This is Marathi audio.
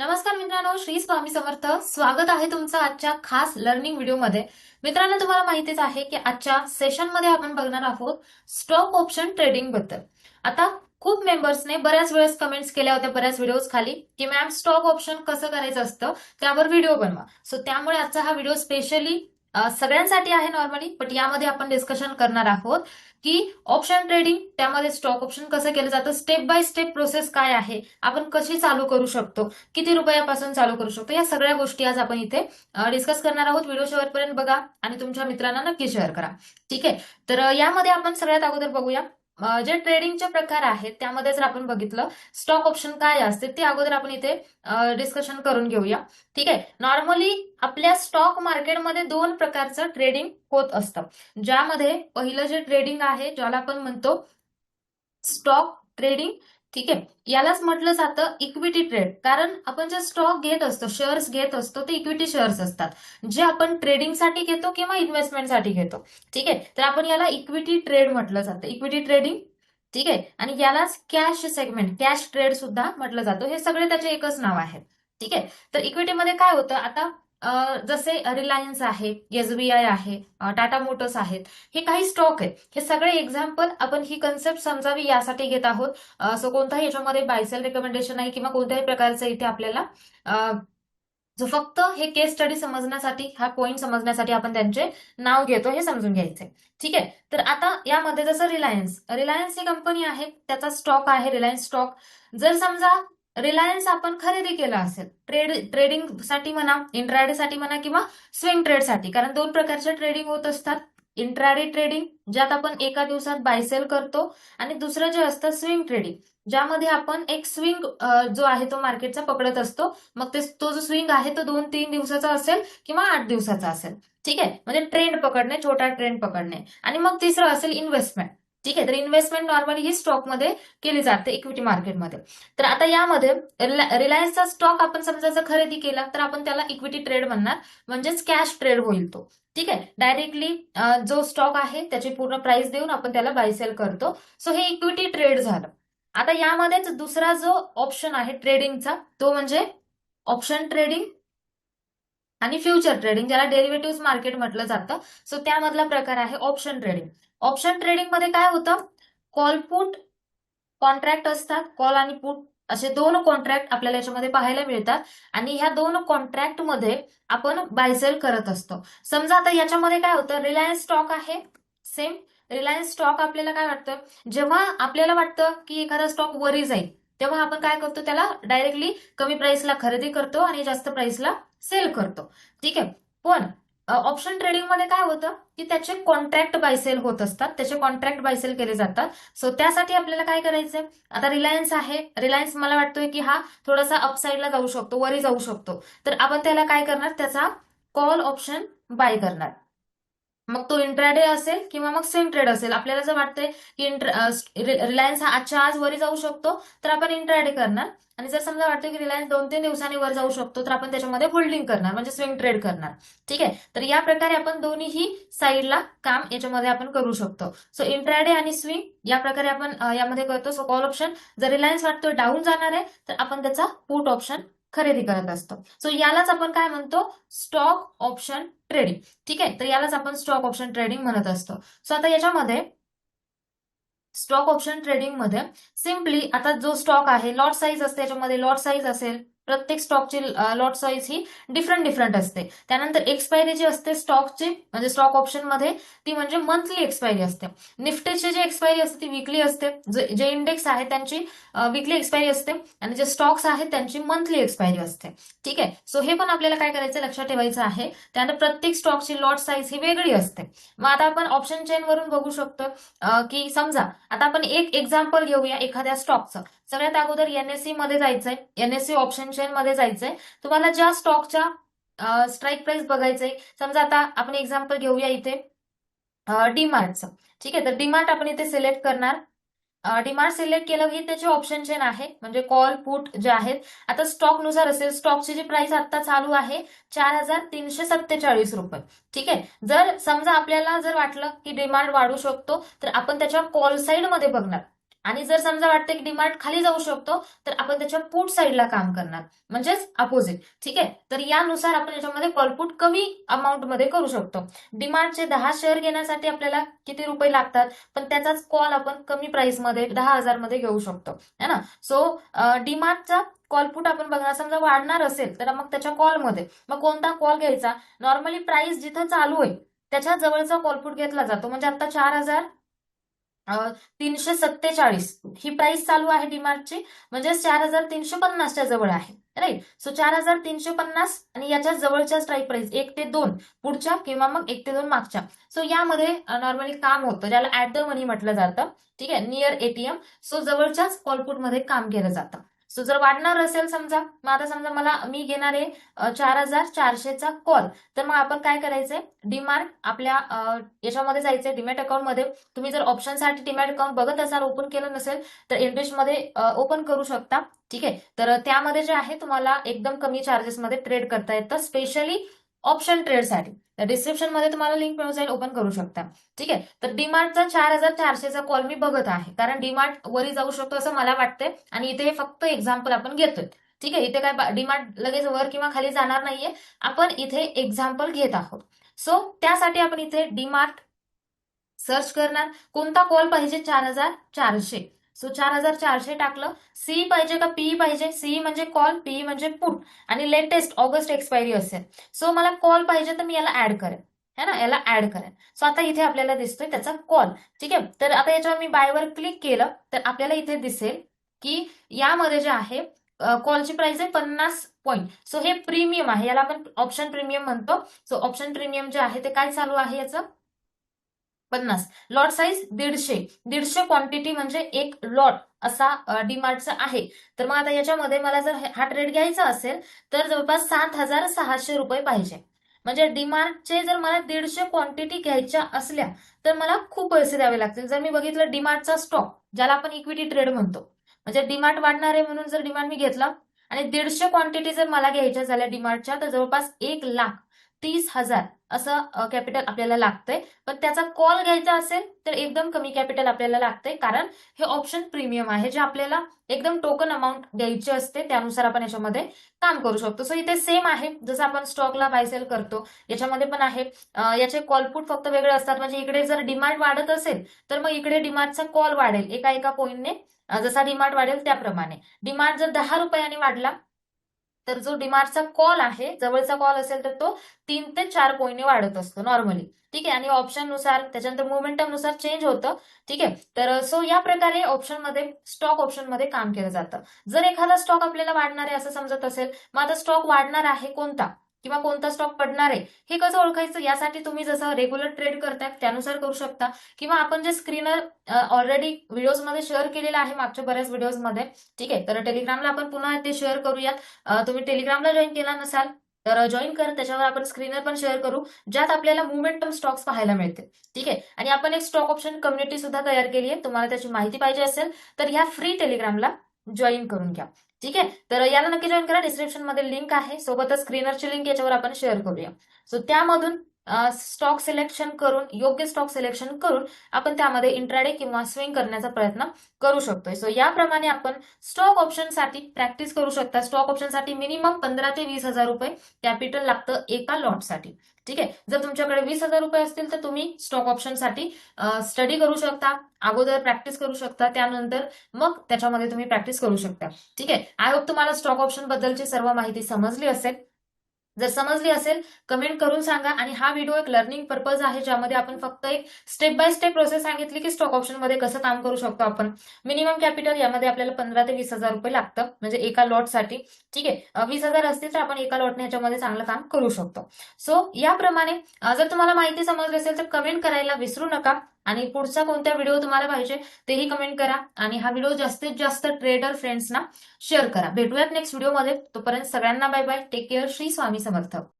नमस्कार मित्रांनो श्री स्वामी समर्थ. स्वागत आहे तुमचं आजच्या खास लर्निंग व्हिडिओमध्ये मित्रांनो तुम्हाला माहितीच आहे की आजच्या सेशनमध्ये आपण बघणार आहोत स्टॉक ऑप्शन ट्रेडिंगबद्दल. आता खूप मेंबर्सने बऱ्याच वेळेस कमेंट्स केल्या होत्या बऱ्याच व्हिडिओज खाली की मॅम स्टॉक ऑप्शन कसं करायचं असतं? त्यावर व्हिडिओ बनवा. सो त्यामुळे आजचा हा व्हिडिओ स्पेशली सगळ्यांसाठी आहे नॉर्मली बट यामध्ये आपण डिस्कशन करणार आहोत की ऑप्शन ट्रेडिंग त्यामध्ये स्टॉक ऑप्शन कसं केलं जातं स्टेप बाय स्टेप प्रोसेस काय आहे आपण कशी चालू करू शकतो किती रुपयापासून चालू करू शकतो या सगळ्या गोष्टी आज आपण इथे डिस्कस करणार आहोत. व्हिडिओ शेवटपर्यंत बघा आणि तुमच्या मित्रांना नक्की शेअर करा. ठीक आहे? तर यामध्ये आपण सगळ्यात अगोदर बघूया. जे ट्रेडिंगचे प्रकार आहेत त्यामध्ये जर आपण बघितलं स्टॉक ऑप्शन काय असते ते अगोदर आपण इथे डिस्कशन करून घेऊया. ठीक आहे? नॉर्मली आपल्या स्टॉक मार्केटमध्ये दोन प्रकारचं ट्रेडिंग होत असतं. ज्यामध्ये पहिलं जे ट्रेडिंग आहे ज्याला आपण म्हणतो स्टॉक ट्रेडिंग ठीक आहे? यालाच म्हटलं जातं इक्विटी ट्रेड कारण आपण जे स्टॉक घेत असतो शेअर्स घेत असतो ते इक्विटी शेअर्स असतात. जे आपण ट्रेडिंगसाठी घेतो किंवा इन्व्हेस्टमेंटसाठी घेतो. ठीक आहे? तर आपण याला इक्विटी ट्रेड म्हटलं जातं. इक्विटी ट्रेडिंग ठीक आहे? आणि यालाच कॅश सेगमेंट कॅश ट्रेड सुद्धा म्हटलं जातं. हे सगळे त्याचे एकच नाव आहे ठीक आहे? तर इक्विटीमध्ये काय होतं? आता जसे रिलायन्स आहे एसबीआय आहे टाटा मोटर्स आहेत हे काही स्टॉक आहेत. हे सगळे एक्झाम्पल आपण ही कन्सेप्ट समजावी यासाठी घेत आहोत. सो कोणताही याच्यामध्ये बायसेल रेकमेंडेशन आहे किंवा कोणत्याही प्रकारचं इथे आपल्याला जो फक्त हे केस स्टडी समजण्यासाठी हा पॉईंट समजण्यासाठी आपण त्यांचे नाव घेतो हे समजून घ्यायचंय ठीक आहे? तर आता यामध्ये जसं रिलायन्स रिलायन्स ही कंपनी आहे त्याचा स्टॉक आहे रिलायन्स स्टॉक जर समजा रिलायन्स आपण खरेदी केला असेल. ट्रेड ट्रेडिंगसाठी म्हणा इंट्राडे साठी म्हणा किंवा स्विंग ट्रेडसाठी कारण दोन प्रकारचे ट्रेडिंग होत असतात. इंट्राडे ट्रेडिंग ज्यात आपण एका दिवसात बायसेल करतो आणि दुसरं जे असतं स्विंग ट्रेडिंग ज्यामध्ये आपण एक स्विंग जो आहे तो मार्केटचा पकडत असतो. मग ते तो जो स्विंग आहे तो दोन तीन दिवसाचा असेल किंवा आठ दिवसाचा असेल. ठीक आहे? म्हणजे ट्रेंड पकडणे छोटा ट्रेंड पकडणे. आणि मग तिसरं असेल इन्व्हेस्टमेंट ठीक आहे तर इन्व्हेस्टमेंट नॉर्मली ही स्टॉकमध्ये केली जाते इक्विटी मार्केटमध्ये तर आता यामध्ये रिलायन्सचा स्टॉक आपण समजा जर खरेदी केला तर आपण त्याला इक्विटी ट्रेड म्हणणार म्हणजेच कॅश ट्रेड होईल तो. ठीक आहे डायरेक्टली जो स्टॉक आहे त्याची पूर्ण प्राइस देऊन आपण त्याला बाय सेल करतो. सो हे इक्विटी ट्रेड झालं. आता यामध्येच दुसरा जो ऑप्शन आहे ट्रेडिंगचा तो म्हणजे ऑप्शन ट्रेडिंग आणि फ्युचर ट्रेडिंग ज्याला डेरिव्हेटिव्ह मार्केट म्हटलं जातं. सो त्यामधला प्रकार आहे ऑप्शन ट्रेडिंग ऑप्शन ट्रेडिंगमध्ये काय होतं? कॉल पुट कॉन्ट्रॅक्ट असतात. कॉल आणि पुट असे दोन कॉन्ट्रॅक्ट आपल्याला याच्यामध्ये पाहायला मिळतात. आणि ह्या दोन कॉन्ट्रॅक्टमध्ये आपण बायसेल करत असतो. समजा आता याच्यामध्ये काय होतं? रिलायन्स स्टॉक आहे. सेम रिलायन्स स्टॉक आपल्याला काय वाटतं? जेव्हा आपल्याला वाटतं की एखादा स्टॉक वरी जाईल तेव्हा आपण काय करतो त्याला? डायरेक्टली कमी प्राइसला खरेदी करतो आणि जास्त प्राइसला सेल करतो. ठीक आहे? पण ऑप्शन ट्रेडिंगमध्ये काय होतं? की त्याचे कॉन्ट्रॅक्ट बायसेल होत असतात. त्याचे कॉन्ट्रॅक्ट बायसेल केले जातात. सो त्यासाठी आपल्याला काय करायचंय? आता रिलायन्स आहे. रिलायन्स मला वाटतोय की हा थोडासा अपसाईडला जाऊ शकतो. वरी जाऊ शकतो. तर आपण त्याला काय करणार? त्याचा कॉल ऑप्शन बाय करणार. मग तो इंट्राडे असेल किंवा मग सेम ट्रेड असेल. आपल्याला जर वाटतंय की रिलायन्स हा आजच्या आज वरी जाऊ शकतो तर आपण इंट्राडे करणार. आणि जर समजा वाटतं की रिलायन्स दोन तीन दिवसांनी वर जाऊ शकतो तर आपण त्याच्यामध्ये होल्डिंग करणार म्हणजे स्विंग ट्रेड करणार. ठीक आहे? तर या प्रकारे आपण दोन्हीही साईडला काम याच्यामध्ये आपण करू शकतो. सो इंट्राडे आणि स्विंग या प्रकारे आपण यामध्ये करतो. सो कॉल ऑप्शन जर रिलायन्स वाटतोय डाऊन जाणार आहे तर आपण त्याचा पुट ऑप्शन खरेदी करत असतो. सो यालाच आपण काय म्हणतो? स्टॉक ऑप्शन ट्रेडिंग ठीक आहे? तर यालाच आपण स्टॉक ऑप्शन ट्रेडिंग म्हणत असतो. सो आता याच्यामध्ये स्टॉक ऑप्शन ट्रेडिंगमध्ये सिम्पली आता जो स्टॉक आहे लॉट साईज असते याच्यामध्ये लॉट साईज असेल. प्रत्येक स्टॉकची लॉट साईज ही डिफरंट डिफरंट असते. त्यानंतर एक्सपायरी जी असते स्टॉकची म्हणजे स्टॉक ऑप्शनमध्ये ती म्हणजे मंथली एक्सपायरी असते. निफ्टीची जी एक्सपायरी असते ती विकली असते. जे- जे इंडेक्स आहे त्यांची विकली एक्सपायरी असते. आणि जे स्टॉक्स आहेत त्यांची मंथली एक्सपायरी असते. ठीक आहे? सो हे पण आपल्याला काय करायचं लक्षात ठेवायचं आहे. त्यानंतर प्रत्येक स्टॉकची लॉट साईज ही वेगळी असते. मग आता आपण ऑप्शन चेन वरून बघू शकतो. की समजा आता आपण एक एक्झाम्पल घेऊया एखाद्या स्टॉकचं सगळ्यात अगोदर एनएससी मध्ये जायचंय. एनएससी ऑप्शन चेन मध्ये जायचंय. तुम्हाला ज्या स्टॉकच्या स्ट्राईक प्राइस बघायचंय समजा आता आपण एक्झाम्पल घेऊया इथे. डीमार्टचं ठीक आहे तर डीमार्ट आपण इथे सिलेक्ट करणार. डीमार्ट सिलेक्ट केलं की त्याचे ऑप्शन चेन आहे म्हणजे कॉल पुट जे आहेत. आता स्टॉकनुसार असेल स्टॉकची जी प्राइस आता चालू आहे चार हजार तीनशे सत्तेचाळीस रुपये. ठीक आहे जर समजा आपल्याला जर वाटलं की डिमांड वाढू शकतो तर आपण त्याच्या कॉल साईडमध्ये बघणार. आणि जर समजा वाटतं की डिमार्ट खाली जाऊ शकतो तर आपण त्याच्या पुट साईडला काम करणार. म्हणजेच अपोजिट ठीक आहे? तर यानुसार आपण याच्यामध्ये कॉलपुट कमी अमाऊंटमध्ये करू शकतो. डिमार्टचे दहा शेअर घेण्यासाठी आपल्याला किती रुपये लागतात? पण त्याचाच कॉल आपण कमी प्राइसमध्ये दहा हजारमध्ये घेऊ शकतो. है ना? सो डिमार्टचा कॉलपुट आपण बघणार समजा वाढणार असेल तर मग त्याच्या कॉलमध्ये मग कोणता कॉल घ्यायचा? नॉर्मली प्राइस जिथं चालू आहे त्याच्या जवळचा कॉलपुट घेतला जातो. म्हणजे आता चार हजार तीनशे सत्तेचाळीस. ही प्राइस चालू आहे डीमार्टची म्हणजे चार हजार तीनशे पन्नासच्या जवळ आहे. राईट सो चार हजार तीनशे पन्नास आणि याच्या जवळच्या स्ट्राईक प्राइस एक ते दोन. पुढच्या किंवा मग एक ते दोन मागच्या. सो यामध्ये नॉर्मली काम होतं. ज्याला ऍट द मनी म्हटलं जातं. ठीक आहे? नियर एटीएम सो जवळच्याच कॉलपुटमध्ये काम केलं जातं. सो जर वाढणार असेल समजा मग आता समजा मला मी घेणार आहे चार हजार चारशेचा कॉल तर मग आपण काय करायचंय? डीमार्ट आपल्या याच्यामध्ये जायचंय डिमॅट अकाउंटमध्ये तुम्ही जर ऑप्शनसाठी डिमॅट अकाउंट बघत असाल ओपन केलं नसेल तर इंटरेस्टमध्ये मध्ये ओपन करू शकता. ठीक आहे? तर त्यामध्ये जे आहे तुम्हाला एकदम कमी चार्जेसमध्ये ट्रेड करता येतं. स्पेशली ऑप्शन ट्रेडसाठी डिस्क्रिप्शनमध्ये तुम्हाला लिंक मिळून जाईल ओपन करू शकता. ठीक आहे? तर डीमार्टचा चार हजार चारशेचा कॉल मी बघत आहे. कारण डीमार्ट वरी जाऊ शकतो असं मला वाटतंय. आणि इथे फक्त एक्झाम्पल आपण घेतोय. ठीक आहे? इथे काय डीमार्ट लगेच वर किंवा खाली जाणार नाहीये. आपण इथे एक्झाम्पल घेत आहोत. सो त्यासाठी आपण इथे डीमार्ट सर्च करणार. कोणता कॉल पाहिजे? चार हजार चारशे. सो चार हजार चारशे टाकलं. सी पाहिजे का पी पाहिजे? सी म्हणजे कॉल पी म्हणजे पुट आणि लेटेस्ट ऑगस्ट एक्सपायरी असेल. सो मला कॉल पाहिजे तर मी याला ऍड करेन. है ना? याला ऍड करेन. सो आता इथे आपल्याला दिसतोय त्याचा कॉल ठीक आहे? तर आता याच्यावर मी बायवर क्लिक केलं तर आपल्याला इथे दिसेल की यामध्ये जे आहे कॉलची प्राइस आहे पन्नास पॉईंट सो हे प्रीमियम आहे. याला आपण ऑप्शन प्रीमियम म्हणतो. सो ऑप्शन प्रीमियम जे आहे ते काय चालू आहे याचं? पन्नास. लॉट साईज दीडशे. दीडशे क्वांटिटी म्हणजे एक लॉट असा डीमार्टचा आहे. तर मग आता याच्यामध्ये मला जर हा ट्रेड घ्यायचा असेल तर जवळपास सात हजार सहाशे रुपये पाहिजे. म्हणजे डीमार्टचे जर मला दीडशे क्वांटिटी घ्यायच्या असल्या तर मला खूप पैसे द्यावे लागतील. जर मी बघितलं डीमार्टचा स्टॉक ज्याला आपण इक्विटी ट्रेड म्हणतो. म्हणजे डीमार्ट वाढणार आहे म्हणून जर डिमांड मी घेतला आणि दीडशे क्वांटिटी जर मला घ्यायच्या झाल्या डीमार्टच्या तर जवळपास एक लाख तीस हजार असं कॅपिटल आपल्याला लागतंय. पण त्याचा कॉल घ्यायचा असेल तर एकदम कमी कॅपिटल आपल्याला लागतंय. कारण हे ऑप्शन प्रीमियम आहे जे आपल्याला एकदम टोकन अमाऊंट द्यायची असते त्यानुसार आपण याच्यामध्ये काम करू शकतो. सो इथे सेम आहे. जसं आपण स्टॉकला बायसेल करतो याच्यामध्ये पण आहे. याचे कॉलपुट फक्त वेगळे असतात. म्हणजे इकडे जर डिमांड वाढत असेल तर मग इकडे डिमांडचा कॉल वाढेल. एका एका पॉईंटने जसा डिमांड वाढेल त्याप्रमाणे. डिमांड जर दहा रुपयाने वाढला तर जो डिमार्टचा कॉल आहे जवळचा कॉल असेल तर तो तीन ते चार पॉईंटने वाढत असतो नॉर्मली ठीक आहे? आणि ऑप्शननुसार त्याच्यानंतर मोमेंटमनुसार चेंज होतं. ठीक आहे? तर सो या प्रकारे ऑप्शनमध्ये स्टॉक ऑप्शनमध्ये काम केलं जातं. जर एखादा स्टॉक आपल्याला वाढणार आहे असं समजत असेल मग आता स्टॉक वाढणार आहे कोणता? किंवा कोणता स्टॉक पडणार आहे हे कसं ओळखायचं? यासाठी तुम्ही जसं रेग्युलर ट्रेड करताय त्यानुसार करू शकता. किंवा आपण जे स्क्रीनर ऑलरेडी व्हिडिओजमध्ये शेअर केलेलं आहे मागच्या बऱ्याच व्हिडिओजमध्ये ठीक आहे? तर टेलिग्रामला आपण पुन्हा ते शेअर करूयात. तुम्ही टेलिग्रामला जॉईन केला नसाल तर जॉईन कर. त्याच्यावर आपण स्क्रीनर पण शेअर करू ज्यात आपल्याला मुवमेंटम स्टॉक्स पाहायला मिळतील ठीक आहे? आणि आपण एक स्टॉक ऑप्शन कम्युनिटी सुद्धा तयार केली आहे. तुम्हाला त्याची माहिती पाहिजे असेल तर ह्या फ्री टेलिग्रामला जॉईन करून घ्या. ठीक आहे? तर याला नक्की जॉईन करा. डिस्क्रिप्शनमध्ये लिंक आहे. सोबतच स्क्रीनरची लिंक याच्यावर आपण शेअर करूया. सो त्यामधून स्टॉक सिलेक्शन करून योग्य स्टॉक सिलेक्शन करून आपण त्यामध्ये इंट्राडे किंवा स्विंग करण्याचा प्रयत्न करू शकतोय. सो याप्रमाणे आपण स्टॉक ऑप्शनसाठी प्रॅक्टिस करू शकता. स्टॉक ऑप्शनसाठी मिनिमम पंधरा ते वीस हजार रुपये कॅपिटल लागतं एका लॉटसाठी ठीक आहे? जर तुमच्याकडे वीस हजार रुपये असतील तर तुम्ही स्टॉक ऑप्शनसाठी स्टडी करू शकता. अगोदर प्रॅक्टिस करू शकता. त्यानंतर मग त्याच्यामध्ये तुम्ही प्रॅक्टिस करू शकता. ठीक आहे? आय होप तुम्हाला स्टॉक ऑप्शन बद्दलची सर्व माहिती समजली असेल. जर समजली असेल कमेंट करून सांगा. आणि हा व्हिडिओ एक लर्निंग पर्पज आहे ज्यामध्ये आपण फक्त एक स्टेप बाय स्टेप प्रोसेस सांगितली की स्टॉक ऑप्शनमध्ये कसं काम करू शकतो आपण. मिनिमम कॅपिटल यामध्ये आपल्याला पंधरा ते वीस हजार रुपये लागतं. म्हणजे एका लॉटसाठी ठीक आहे? वीस हजार असतील तर आपण एका लॉटने ह्याच्यामध्ये चांगलं काम करू शकतो. सो याप्रमाणे जर तुम्हाला माहिती समजली असेल तर कमेंट करायला विसरू नका. आणि पुढचा कोणता व्हिडिओ तुम्हाला पाहिजे तेही कमेंट करा. आणि हा व्हिडिओ जास्तीत जास्त ट्रेडर फ्रेंड्सना शेअर करा. भेटूयात नेक्स्ट व्हिडिओमध्ये तोपर्यंत सगळ्यांना bye bye take care Shri Swami समर्थक